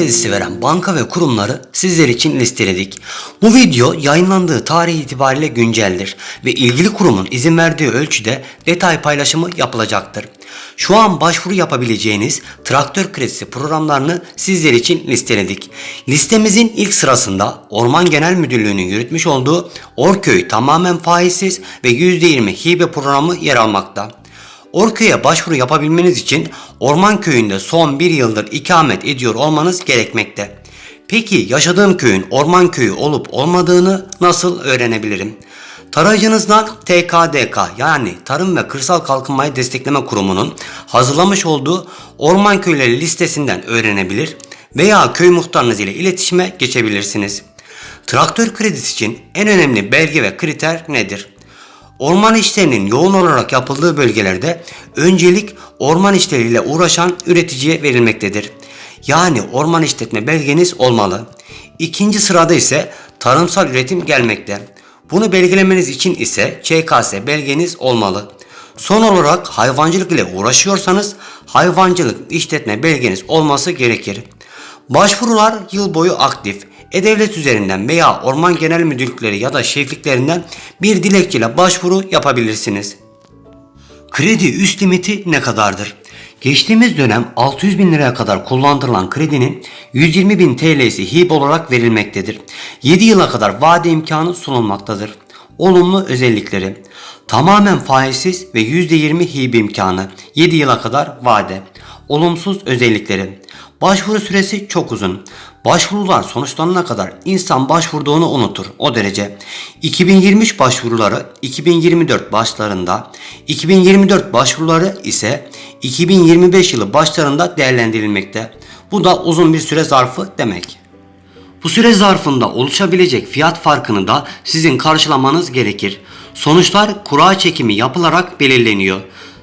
Kredisi veren banka ve kurumları sizler için listeledik. Bu video yayınlandığı tarih itibariyle günceldir ve ilgili kurumun izin verdiği ölçüde detay paylaşımı yapılacaktır. Şu an başvuru yapabileceğiniz traktör kredisi programlarını sizler için listeledik. Listemizin ilk sırasında Orman Genel Müdürlüğü'nün yürütmüş olduğu Orköy tamamen faizsiz ve %20 hibe programı yer almakta. Orköy'e başvuru yapabilmeniz için Orman Köyü'nde son bir yıldır ikamet ediyor olmanız gerekmekte. Peki yaşadığım köyün orman köyü olup olmadığını nasıl öğrenebilirim? Tarayıcınızdan TKDK yani Tarım ve Kırsal Kalkınmayı Destekleme Kurumu'nun hazırlamış olduğu orman köyleri listesinden öğrenebilir veya köy muhtarınız ile iletişime geçebilirsiniz. Traktör kredisi için en önemli belge ve kriter nedir? Orman işlerinin yoğun olarak yapıldığı bölgelerde öncelik orman işleriyle uğraşan üreticiye verilmektedir. Yani orman işletme belgeniz olmalı. İkinci sırada ise tarımsal üretim gelmekte. Bunu belgelemeniz için ise ÇKS belgeniz olmalı. Son olarak hayvancılık ile uğraşıyorsanız hayvancılık işletme belgeniz olması gerekir. Başvurular yıl boyu aktif. E-Devlet üzerinden veya Orman Genel Müdürlükleri ya da şefliklerinden bir dilekçeyle başvuru yapabilirsiniz. Kredi üst limiti ne kadardır? Geçtiğimiz dönem 600 bin liraya kadar kullandırılan kredinin 120 bin TL'si hibe olarak verilmektedir. 7 yıla kadar vade imkanı sunulmaktadır. Olumlu özellikleri tamamen faizsiz ve %20 hibe imkanı 7 yıla kadar vade. Olumsuz özellikleri Başvuru süresi çok uzun. Başvurular sonuçlanana kadar insan başvurduğunu unutur o derece. 2023 başvuruları 2024 başlarında, 2024 başvuruları ise 2025 yılı başlarında değerlendirilmekte. Bu da uzun bir süre zarfı demek. Bu süre zarfında oluşabilecek fiyat farkını da sizin karşılamanız gerekir. Sonuçlar kura çekimi yapılarak belirleniyor.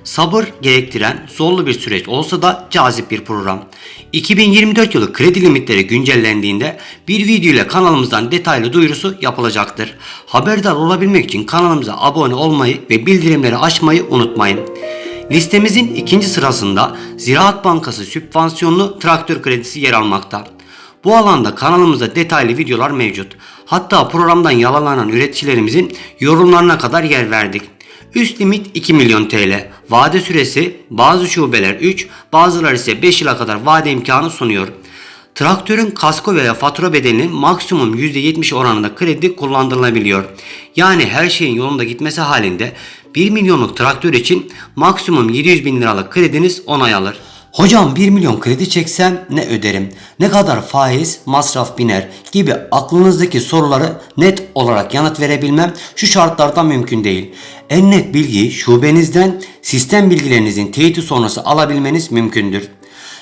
Sabır gerektiren zorlu bir süreç olsa da cazip bir program. 2024 yılı kredi limitleri güncellendiğinde bir video ile kanalımızdan detaylı duyurusu yapılacaktır. Haberdar olabilmek için kanalımıza abone olmayı ve bildirimleri açmayı unutmayın. Listemizin ikinci sırasında Ziraat Bankası sübvansiyonlu traktör kredisi yer almakta. Bu alanda kanalımızda detaylı videolar mevcut. Hatta programdan yalalanan üreticilerimizin yorumlarına kadar yer verdik. Üst limit 2 milyon TL. Vade süresi bazı şubeler 3, bazıları ise 5 yıla kadar vade imkanı sunuyor. Traktörün kasko veya fatura bedelinin maksimum %70 oranında kredi kullandırılabiliyor. Yani her şeyin yolunda gitmesi halinde 1 milyonluk traktör için maksimum 700 bin liralık krediniz onay alır. Hocam 1 milyon kredi çeksem ne öderim? Ne kadar faiz, masraf biner gibi aklınızdaki soruları net olarak yanıt verebilmem şu şartlarda mümkün değil. En net bilgiyi şubenizden sistem bilgilerinizin teyiti sonrası alabilmeniz mümkündür.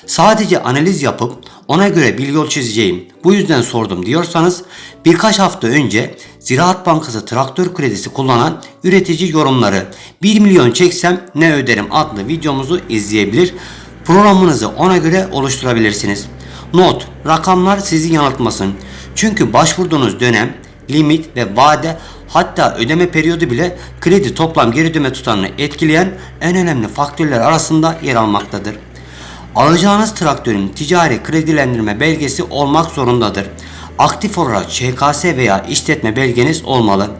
Sadece analiz yapıp ona göre bir yol çizeceğim. Bu yüzden sordum diyorsanız birkaç hafta önce Ziraat Bankası traktör kredisi kullanan üretici yorumları 1 milyon çeksem ne öderim adlı videomuzu izleyebilir. Programınızı ona göre oluşturabilirsiniz. Not, rakamlar sizi yanıltmasın. Çünkü başvurduğunuz dönem, limit ve vade hatta ödeme periyodu bile kredi toplam geri ödeme tutarını etkileyen en önemli faktörler arasında yer almaktadır. Alacağınız traktörün ticari kredilendirme belgesi olmak zorundadır. Aktif olarak ÇKS veya işletme belgeniz olmalı.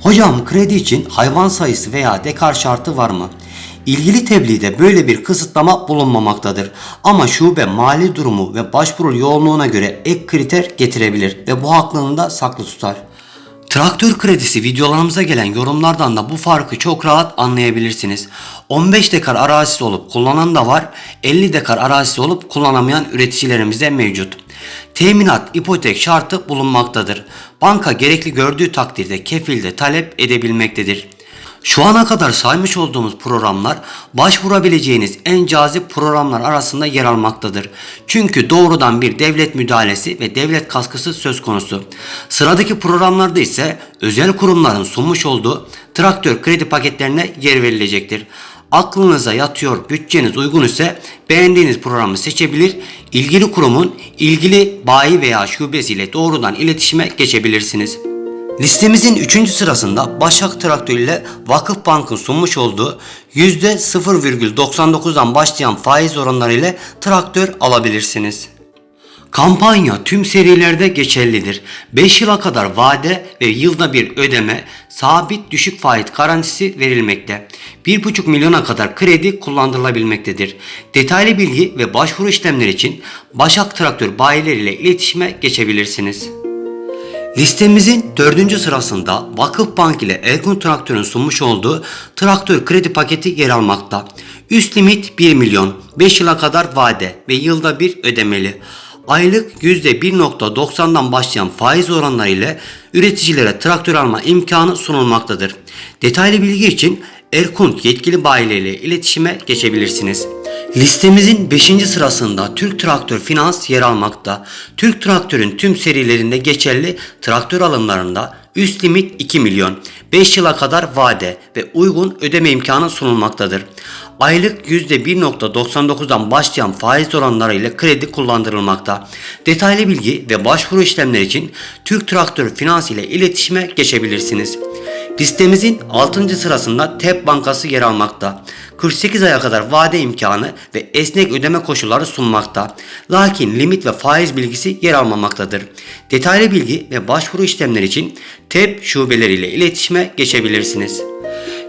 Hocam kredi için hayvan sayısı veya dekar şartı var mı? İlgili tebliğde böyle bir kısıtlama bulunmamaktadır. Ama şube mali durumu ve başvuru yoğunluğuna göre ek kriter getirebilir ve bu haklılığını da saklı tutar. Traktör kredisi videolarımıza gelen yorumlardan da bu farkı çok rahat anlayabilirsiniz. 15 dekar arazisi olup kullanan da var, 50 dekar arazisi olup kullanamayan üreticilerimiz de mevcut. Teminat, ipotek şartı bulunmaktadır. Banka gerekli gördüğü takdirde kefilde talep edebilmektedir. Şu ana kadar saymış olduğumuz programlar başvurabileceğiniz en cazip programlar arasında yer almaktadır. Çünkü doğrudan bir devlet müdahalesi ve devlet kaskısı söz konusu. Sıradaki programlarda ise özel kurumların sunmuş olduğu traktör kredi paketlerine yer verilecektir. Aklınıza yatıyor, bütçeniz uygun ise beğendiğiniz programı seçebilir, ilgili kurumun ilgili bayi veya şubesiyle doğrudan iletişime geçebilirsiniz. Listemizin 3. sırasında Başak Traktör ile Vakıf Bank'ın sunmuş olduğu %0,99'dan başlayan faiz oranları ile traktör alabilirsiniz. Kampanya tüm serilerde geçerlidir. 5 yıla kadar vade ve yılda bir ödeme, sabit düşük faiz garantisi verilmekte. 1,5 milyona kadar kredi kullandırılabilmektedir. Detaylı bilgi ve başvuru işlemleri için Başak Traktör bayileri ile iletişime geçebilirsiniz. Listemizin dördüncü sırasında Vakıf Bank ile Ergun Traktör'ün sunmuş olduğu traktör kredi paketi yer almakta. Üst limit 1 milyon, 5 yıla kadar vade ve yılda bir ödemeli. Aylık %1.90'dan başlayan faiz oranları ile üreticilere traktör alma imkanı sunulmaktadır. Detaylı bilgi için Erkun yetkili bayileriyle iletişime geçebilirsiniz. Listemizin 5. sırasında Türk Traktör Finans yer almakta. Türk Traktör'ün tüm serilerinde geçerli traktör alımlarında üst limit 2 milyon, 5 yıla kadar vade ve uygun ödeme imkanı sunulmaktadır. Aylık %1.99'dan başlayan faiz oranları ile kredi kullandırılmakta. Detaylı bilgi ve başvuru işlemleri için Türk Traktör Finans ile iletişime geçebilirsiniz. Listemizin 6. sırasında TEP Bankası yer almakta. 48 aya kadar vade imkanı ve esnek ödeme koşulları sunmakta. Lakin limit ve faiz bilgisi yer almamaktadır. Detaylı bilgi ve başvuru işlemleri için TEP şubeleriyle iletişime geçebilirsiniz.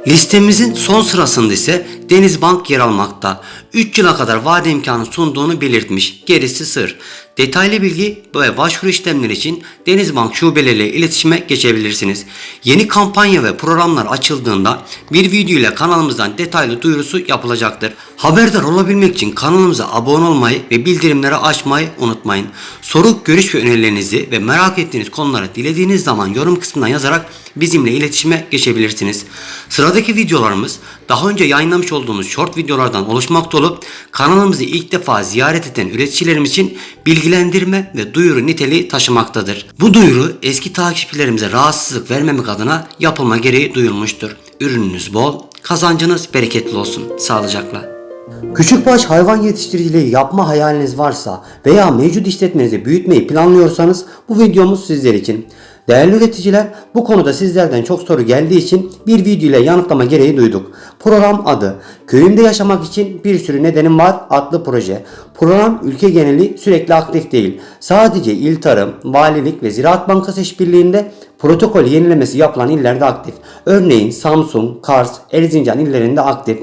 Listemizin son sırasında ise Denizbank yer almakta. 3 yıla kadar vade imkanı sunduğunu belirtmiş. Gerisi sır. Detaylı bilgi ve başvuru işlemleri için Denizbank şubeleriyle iletişime geçebilirsiniz. Yeni kampanya ve programlar açıldığında bir video ile kanalımızdan detaylı duyurusu yapılacaktır. Haberdar olabilmek için kanalımıza abone olmayı ve bildirimleri açmayı unutmayın. Soru, görüş ve önerilerinizi ve merak ettiğiniz konuları dilediğiniz zaman yorum kısmından yazarak bizimle iletişime geçebilirsiniz. Sıradaki videolarımız daha önce yayınlamış olduğumuz short videolardan oluşmakta olup kanalımızı ilk defa ziyaret eden üreticilerimiz için bilgilendirme ve duyuru niteliği taşımaktadır. Bu duyuru eski takipçilerimize rahatsızlık vermemek adına yapılma gereği duyulmuştur. Ürününüz bol, kazancınız bereketli olsun. Sağlıcakla. Küçükbaş hayvan yetiştiriciliği yapma hayaliniz varsa veya mevcut işletmenizi büyütmeyi planlıyorsanız bu videomuz sizler için. Değerli üreticiler bu konuda sizlerden çok soru geldiği için bir video ile yanıtlama gereği duyduk. Program adı Köyümde Yaşamak için Bir Sürü Nedenim Var adlı proje. Program ülke geneli sürekli aktif değil. Sadece İl Tarım, Valilik ve Ziraat Bankası işbirliğinde protokol yenilemesi yapılan illerde aktif. Örneğin Samsun, Kars, Erzincan illerinde aktif.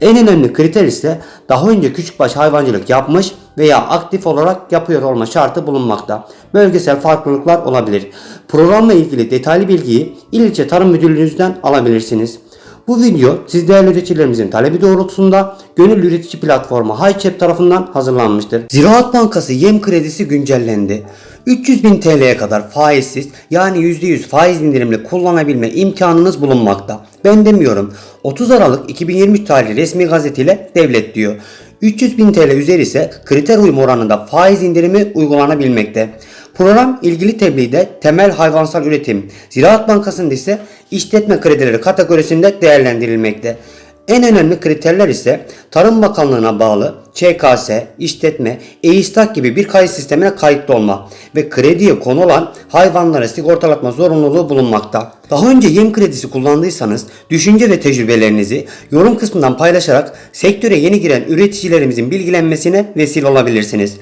En önemli kriter ise daha önce küçükbaş hayvancılık yapmış veya aktif olarak yapıyor olma şartı bulunmakta. Bölgesel farklılıklar olabilir. Programla ilgili detaylı bilgiyi İl İlçe Tarım Müdürlüğünüzden alabilirsiniz. Bu video siz değerli üreticilerimizin talebi doğrultusunda Gönül Üretici Platformu HiChep tarafından hazırlanmıştır. Ziraat Bankası yem kredisi güncellendi. 300 bin TL'ye kadar faizsiz yani %100 faiz indirimli kullanabilme imkanınız bulunmakta. Ben demiyorum. 30 Aralık 2023 tarihli resmi gazetiyle devlet diyor. 300 bin TL üzeri ise kriter uyum oranında faiz indirimi uygulanabilmekte. Program ilgili tebliğde temel hayvansal üretim, Ziraat Bankası'nda ise işletme kredileri kategorisinde değerlendirilmekte. En önemli kriterler ise Tarım Bakanlığı'na bağlı ÇKS, işletme, e-istak gibi bir kayıt sistemine kayıtlı olma ve krediye konu olan hayvanları sigortalatma zorunluluğu bulunmakta. Daha önce yem kredisi kullandıysanız düşünce ve tecrübelerinizi yorum kısmından paylaşarak sektöre yeni giren üreticilerimizin bilgilenmesine vesile olabilirsiniz.